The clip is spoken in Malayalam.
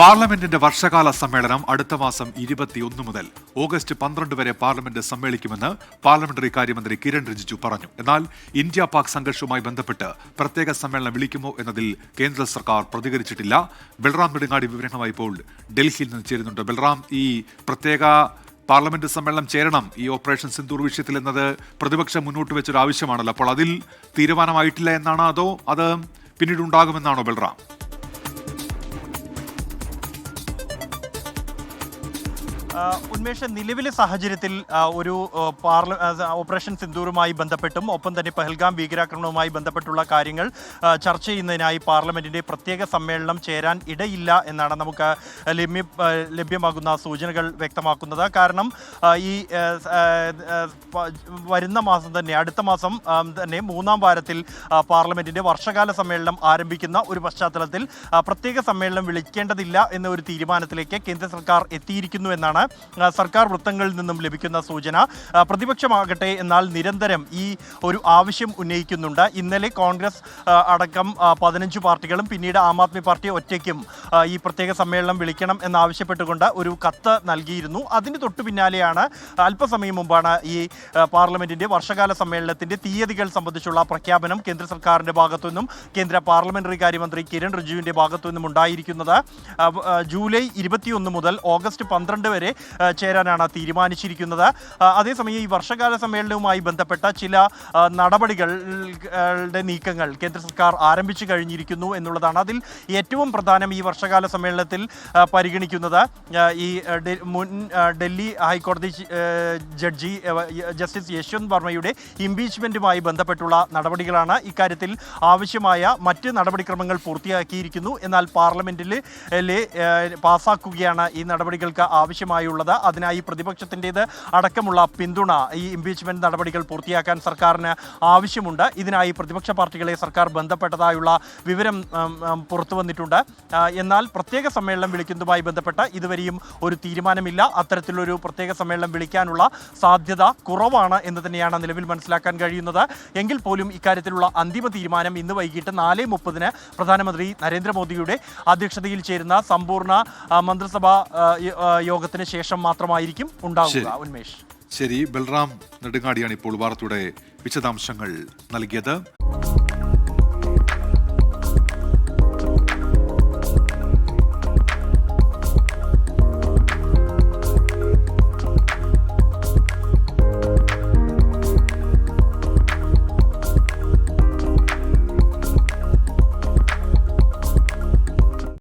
പാർലമെന്റിന്റെ വർഷകാല സമ്മേളനം അടുത്ത മാസം ഇരുപത്തിയൊന്ന് മുതൽ ഓഗസ്റ്റ് പന്ത്രണ്ട് വരെ പാർലമെന്റ് സമ്മേളിക്കുമെന്ന് പാർലമെന്ററി കാര്യമന്ത്രി കിരൺ റിജിജു പറഞ്ഞു. എന്നാൽ ഇന്ത്യ പാക് സംഘർഷവുമായി ബന്ധപ്പെട്ട് പ്രത്യേക സമ്മേളനം വിളിക്കുമോ എന്നതിൽ കേന്ദ്ര സർക്കാർ പ്രതികരിച്ചിട്ടില്ല. ബൽറാം നെടുങ്ങാടി വിവരങ്ങളുമായി ഇപ്പോൾ ഡൽഹിയിൽ നിന്ന് ചേരുന്നുണ്ട്. ബൽറാം ഈ പ്രത്യേക പാർലമെന്റ് സമ്മേളനം ചേരണം ഈ ഓപ്പറേഷൻ സിന്ദൂർ വിഷയത്തിൽ എന്നത് പ്രതിപക്ഷം മുന്നോട്ട് വെച്ചൊരു ആവശ്യമാണല്ലോ. അപ്പോൾ അതിൽ തീരുമാനമായിട്ടില്ല എന്നാണോ അതോ അത് പിന്നീട് ഉണ്ടാകുമെന്നാണോ ബൽറാം? ഉന്മേഷ നിലവിലെ സാഹചര്യത്തിൽ ഒരു പാർല ഓപ്പറേഷൻ സിന്ദൂറുമായി ബന്ധപ്പെട്ടും ഒപ്പം തന്നെ പഹൽഗാം ഭീകരാക്രമണവുമായി ബന്ധപ്പെട്ടുള്ള കാര്യങ്ങൾ ചർച്ച ചെയ്യുന്നതിനായി പാർലമെന്റിന്റെ പ്രത്യേക സമ്മേളനം ചേരാൻ ഇടയില്ല എന്നാണ് നമുക്ക് ലഭ്യ ലഭ്യമാകുന്ന സൂചനകൾ വ്യക്തമാക്കുന്നത്. കാരണം ഈ വരുന്ന മാസം തന്നെ അടുത്ത മാസം തന്നെ മൂന്നാം വാരത്തിൽ പാർലമെന്റിന്റെ വർഷകാല സമ്മേളനം ആരംഭിക്കുന്ന ഒരു പശ്ചാത്തലത്തിൽ പ്രത്യേക സമ്മേളനം വിളിക്കേണ്ടതില്ല എന്ന ഒരു തീരുമാനത്തിലേക്ക് കേന്ദ്ര സർക്കാർ എത്തിയിരിക്കുന്നു എന്നാണ് ആ, സർക്കാർ വൃത്തങ്ങളിൽ നിന്നും ലഭിക്കുന്ന സൂചന പ്രതിപക്ഷമാകട്ടെ എന്നാൽ നിരന്തരം ഈ ഒരു ആവശ്യം ഉന്നയിക്കുന്നുണ്ട്. ഇന്നലെ കോൺഗ്രസ് അടക്കം പതിനഞ്ച് പാർട്ടികളും പിന്നീട് ആം ആദ്മി പാർട്ടി ഒറ്റയ്ക്കും ഈ പ്രത്യേക സമ്മേളനം വിളിക്കണം എന്നാവശ്യപ്പെട്ടുകൊണ്ട് ഒരു കത്ത് നൽകിയിരുന്നു. അതിന് തൊട്ടു പിന്നാലെയാണ് അല്പസമയം മുമ്പാണ് ഈ പാർലമെന്റിന്റെ വർഷകാല സമ്മേളനത്തിന്റെ തീയതികൾ സംബന്ധിച്ചുള്ള പ്രഖ്യാപനം കേന്ദ്ര സർക്കാരിന്റെ ഭാഗത്തുനിന്നും കേന്ദ്ര പാർലമെന്ററി കാര്യമന്ത്രി കിരൺ റിജുവിന്റെ ഭാഗത്തു നിന്നും ഉണ്ടായിരിക്കുന്നത് ജൂലൈ ഇരുപത്തിയൊന്ന് മുതൽ ഓഗസ്റ്റ് പന്ത്രണ്ട് വരെ ചേരാനാണ് തീരുമാനിച്ചിരിക്കുന്നത്. അതേസമയം ഈ വർഷകാല സമ്മേളനവുമായി ബന്ധപ്പെട്ട ചില നടപടികളുടെ നീക്കങ്ങൾ കേന്ദ്ര സർക്കാർ ആരംഭിച്ചു കഴിഞ്ഞിരിക്കുന്നു എന്നുള്ളതാണ് അതിൽ ഏറ്റവും പ്രധാനം ഈ വർഷകാല സമ്മേളനത്തിൽ പരിഗണിക്കുന്നത്. ഈ മുൻ ഡൽഹി ഹൈക്കോടതി ജഡ്ജി ജസ്റ്റിസ് യശ്വന്ത് വർമ്മയുടെ ഇംപീച്ച്മെന്റുമായി ബന്ധപ്പെട്ടുള്ള നടപടികളാണ് ഇക്കാര്യത്തിൽ ആവശ്യമായ മറ്റ് നടപടിക്രമങ്ങൾ പൂർത്തിയാക്കിയിരിക്കുന്നു. എന്നാൽ പാർലമെന്റിൽ പാസ്സാക്കുകയാണ് ഈ നടപടികൾക്ക് ആവശ്യമായുള്ളത് അതിനായി പ്രതിപക്ഷത്തിന്റെത് അടക്കമുള്ള പിന്തുണ ഈ ഇംപീച്ച്മെന്റ് നടപടികൾ പൂർത്തിയാക്കാൻ സർക്കാരിന് ആവശ്യമുണ്ട്. ഇതിനായി പ്രതിപക്ഷ പാർട്ടികളെ സർക്കാർ ബന്ധപ്പെട്ടതായുള്ള വിവരം പുറത്തു വന്നിട്ടുണ്ട്. എന്നാൽ പ്രത്യേക സമ്മേളനം വിളിക്കുന്നതുമായി ബന്ധപ്പെട്ട് ഇതുവരെയും ഒരു തീരുമാനമില്ല. അത്തരത്തിലൊരു പ്രത്യേക സമ്മേളനം വിളിക്കാനുള്ള സാധ്യത കുറവാണ് എന്ന് തന്നെയാണ് നിലവിൽ മനസ്സിലാക്കാൻ കഴിയുന്നത്. എങ്കിൽ പോലും ഇക്കാര്യത്തിലുള്ള അന്തിമ തീരുമാനം ഇന്ന് വൈകിട്ട് നാല് മുപ്പതിന് പ്രധാനമന്ത്രി നരേന്ദ്രമോദിയുടെ അധ്യക്ഷതയിൽ ചേരുന്ന സമ്പൂർണ മന്ത്രിസഭാ യോഗത്തിന് ശേഷം മാത്രമായിരിക്കും ഉണ്ടാവുക ഉന്മേഷ്. ശരി ബൽറാം നെടുങ്ങാടിയാണ് ഇപ്പോൾ വാർത്തയുടെ വിശദാംശങ്ങൾ നൽകിയത്.